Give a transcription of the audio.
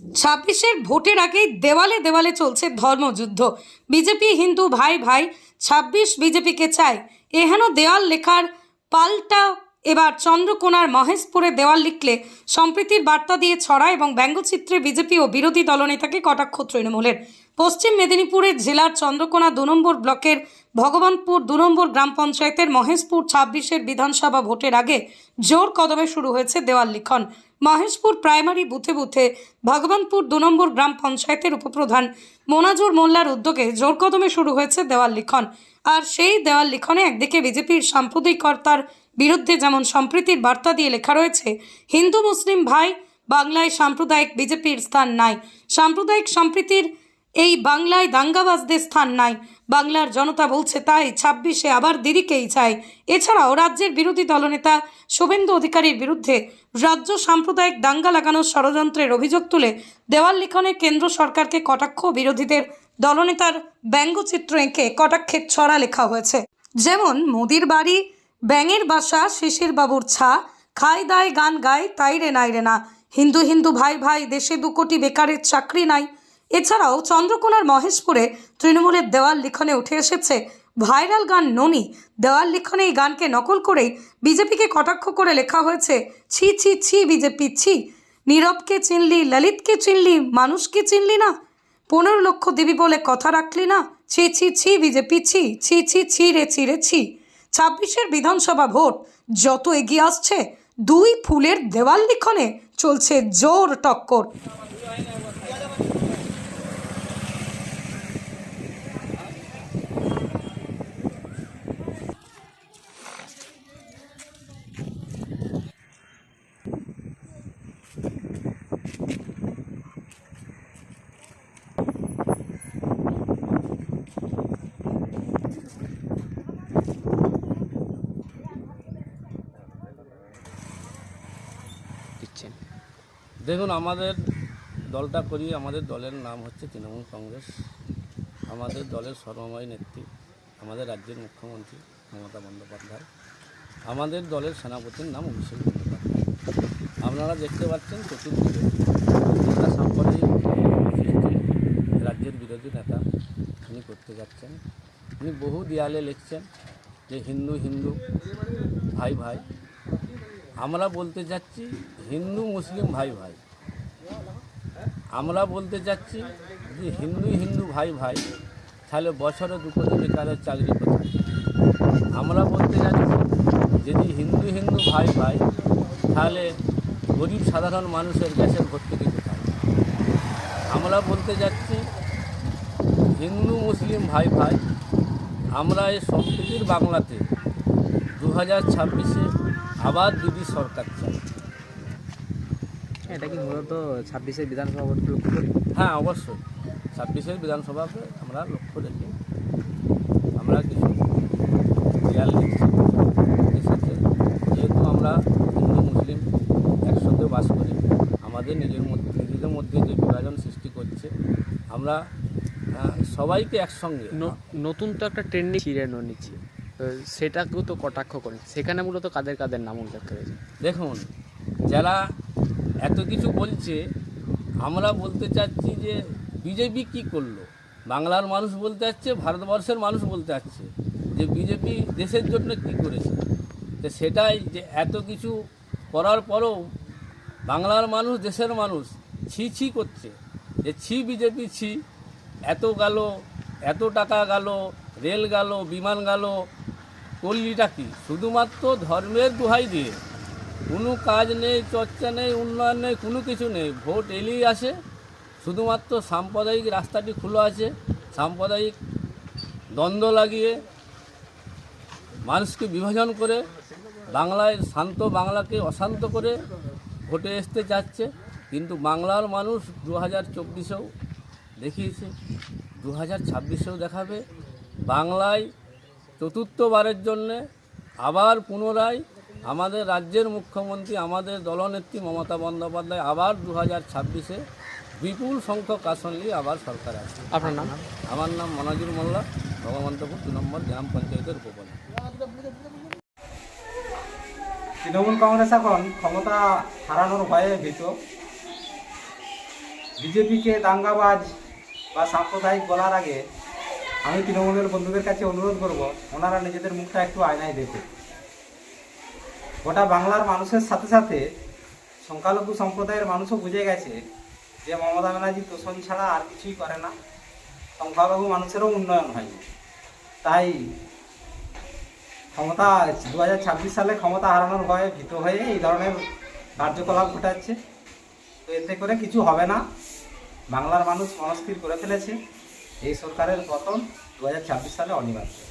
ছাব্বিশের ভোটের আগেই দেওয়ালে দেওয়ালে চলছে ধর্মযুদ্ধ। বিজেপি হিন্দু ভাই ভাই, ছাব্বিশ বিজেপিকে চায় এহেন দেওয়াল লেখার পাল্টা এবার চন্দ্রকোনার মহেশপুরে দেওয়াল লিখলে সম্প্রীতির বার্তা দিয়ে ছড়া এবং ব্যঙ্গচিত্রে বিজেপি ও বিরোধী দলনেতাকে কটাক্ষ তৃণমূলের। পশ্চিম মেদিনীপুরের জেলার চন্দ্রকোনা দু নম্বর ব্লকের ভগবানপুর দু নম্বর গ্রাম পঞ্চায়েতের মহেশপুর ছাব্বিশের বিধানসভা ভোটের আগে জোর কদমে শুরু হয়েছে দেওয়াল লিখন। মহেশপুর প্রাইমারি বুথে বুথে ভগবানপুর দু নম্বর গ্রাম পঞ্চায়েতের উপপ্রধান মোনাজুর মোল্লার উদ্যোগে জোরকদমে শুরু হয়েছে দেওয়াল লিখন। আর সেই দেওয়াল লিখনে একদিকে বিজেপির সাম্প্রদায়িকতার বিরুদ্ধে যেমন সম্প্রীতির বার্তা দিয়ে লেখা রয়েছে, হিন্দু, মুসলিম ভাই, বাংলায় সাম্প্রদায়িক বিজেপির স্থান নাই। সাম্প্রদায়িক সম্প্রীতির এই বাংলায় দাঙ্গাবাজদের স্থান নাই। বাংলার জনতা বলছে তাই ছাব্বিশে আবার দিদিকেই চায়। এছাড়াও রাজ্যের বিরোধী দলনেতা শুভেন্দু অধিকারীর বিরুদ্ধে রাজ্য সাম্প্রদায়িক দাঙ্গা লাগানোর ষড়যন্ত্রের অভিযোগ তুলে দেওয়াল লিখনে কেন্দ্র সরকারকে কটাক্ষ, বিরোধীদের দলনেতার ব্যঙ্গচিত্র এঁকে কটাক্ষের ছড়া লেখা হয়েছে। যেমন, মোদির বাড়ি, ব্যাঙের বাসা, শিশির বাবুর ছা খাই দায় গান গায়, তাই রে নাই রে না। হিন্দু হিন্দু ভাই ভাই, দেশে দু কোটি বেকারের চাকরি নাই। এছাড়াও চন্দ্রকোনার মহেশপুরে তৃণমূলের দেওয়াল লিখনে উঠে এসেছে ভাইরাল গান ননি। দেওয়াল লিখনে এই গানকে নকল করেই বিজেপিকে কটাক্ষ করে লেখা হয়েছে, ছি ছি ছি, বিজেপি, ছি। নীরবকে চিনলি, ললিতকে চিনলি, মানুষকে চিনলি না। পনেরো লক্ষ দিবি বলে কথা রাখলি না। ছি ছি ছি, বিজেপি, ছি ছি ছি ছি রে ছি রে, ছি। ছাব্বিশের বিধানসভা ভোট যত এগিয়ে আসছে, দুই ফুলের দেওয়াল লিখনে চলছে জোর টক্কর। দেখুন, আমাদের দলটা করি, আমাদের দলের নাম হচ্ছে তৃণমূল কংগ্রেস। আমাদের দলের সর্বময় নেত্রী, আমাদের রাজ্যের মুখ্যমন্ত্রী মমতা বন্দ্যোপাধ্যায়। আমাদের দলের সেনাপতির নাম অভিষেক বন্দ্যোপাধ্যায়। আপনারা দেখতে পাচ্ছেন চতুর্দিকে নেতা সাম্প্রদায়িক রাজ্যের বিরোধী নেতা উনি করতে যাচ্ছেন। উনি বহু দেয়ালে লিখছেন যে হিন্দু হিন্দু, ভাই ভাই। আমরা বলতে যাচ্ছি হিন্দু, মুসলিম ভাই ভাই। আমরা বলতে যাচ্ছি যে হিন্দু হিন্দু ভাই ভাই, তাহলে বছরে দু কোটি বেকারের চাকরি কোথায় আমরা বলতে যাচ্ছি যদি হিন্দু হিন্দু ভাই ভাই, তাহলে গরিব, সাধারণ মানুষের গ্যাসের ভর্তুকি কোথায় আমরা বলতে যাচ্ছি হিন্দু, মুসলিম ভাই ভাই, আমরা এই সম্প্রীতির বাংলাতে দু হাজার ছাব্বিশে আবার দিদি সরকার চাই। এটা কি মূলত ছাব্বিশের বিধানসভা ভোটকে লক্ষ্য করে হ্যাঁ অবশ্যই। ছাব্বিশের বিধানসভাকে আমরা লক্ষ্য রেখে আমরা কিছু দেয়াল লিখছি সাথে যেহেতু আমরা হিন্দু মুসলিম একসাথে বাস করি আমাদের নিজের মধ্যে নিজেদের মধ্যে যে বিভাজন সৃষ্টি করছে আমরা সবাইকে একসঙ্গে ন- নতুন তো একটা ট্রেন্ডিং ছিঁড়ে নিচ্ছে। সেটাকেও তো কটাক্ষ করে সেখানে মূলত কাদের কাদের নাম উল্লেখ করেছে দেখুন, যারা এত কিছু বলছে, আমরা বলতে চাচ্ছি যে বিজেপি কি করল? বাংলার মানুষ বলতে চাচ্ছে ভারতবর্ষের মানুষ বলতে চাচ্ছে যে বিজেপি দেশের জন্য কি করেছে। তো সেটাই যে এত কিছু করার পরেও বাংলার মানুষ, দেশের মানুষ ছি ছি করছে। যে ছি বিজেপি ছি, এত গেল, এত টাকা গেল, রেল গেল, বিমান গেল করলিটা কি? শুধুমাত্র ধর্মের দোহাই দিয়ে। কোনো কাজ নেই, চর্চা নেই, উন্নয়ন নেই, কোনো কিছু নেই। ভোট এলেই আসে। শুধুমাত্র সাম্প্রদায়িক রাস্তাটি খোলা আছে। সাম্প্রদায়িক দ্বন্দ্ব লাগিয়ে মানুষকে বিভাজন করে, বাংলায় শান্ত বাংলাকে অশান্ত করে ভোটে আসতে চাচ্ছে। কিন্তু বাংলার মানুষ দু হাজার চব্বিশেও দেখিয়েছে দু হাজার ছাব্বিশেও দেখাবে। বাংলায় চতুর্থবারের জন্যে আবার পুনরায় আমাদের রাজ্যের মুখ্যমন্ত্রী আমাদের দলনেত্রী মমতা বন্দ্যোপাধ্যায় আবার দু হাজার ছাব্বিশে বিপুল সংখ্যক আসন নিয়ে আবার সরকার আসবে আপনার নাম? আমার নাম মনাজুর মোল্লা ভগবন্তপুর দু নম্বর গ্রাম পঞ্চায়েতের উপপ্রধান। তৃণমূল কংগ্রেস এখন ক্ষমতা হারানোর ভয়ে ভীত। বিজেপিকে দাঙ্গাবাজ বা সাম্প্রদায়িক বলার আগে আমি তৃণমূলের বন্ধুদের কাছে অনুরোধ করব, ওনারা নিজেদের মুখটা একটু আয়নায় দেখুন। গোটা বাংলার মানুষের সাথে সাথে সংখ্যালঘু সম্প্রদায়ের মানুষও বুঝে গেছে যে মমতা ব্যানার্জি তোষণ ছাড়া আর কিছুই করে না। সংখ্যালঘু মানুষেরও উন্নয়ন হয়নি। তাই ক্ষমতা দু হাজার ছাব্বিশ সালে ক্ষমতা হারানোর ভয়ে ভীত হয়ে এই ধরনের কার্যকলাপ ঘটাচ্ছে। তো এতে করে কিছু হবে না। বাংলার মানুষ মনস্থির করে ফেলেছে। এই সরকারের পতন দু হাজার ছাব্বিশ সালে অনিবার্য।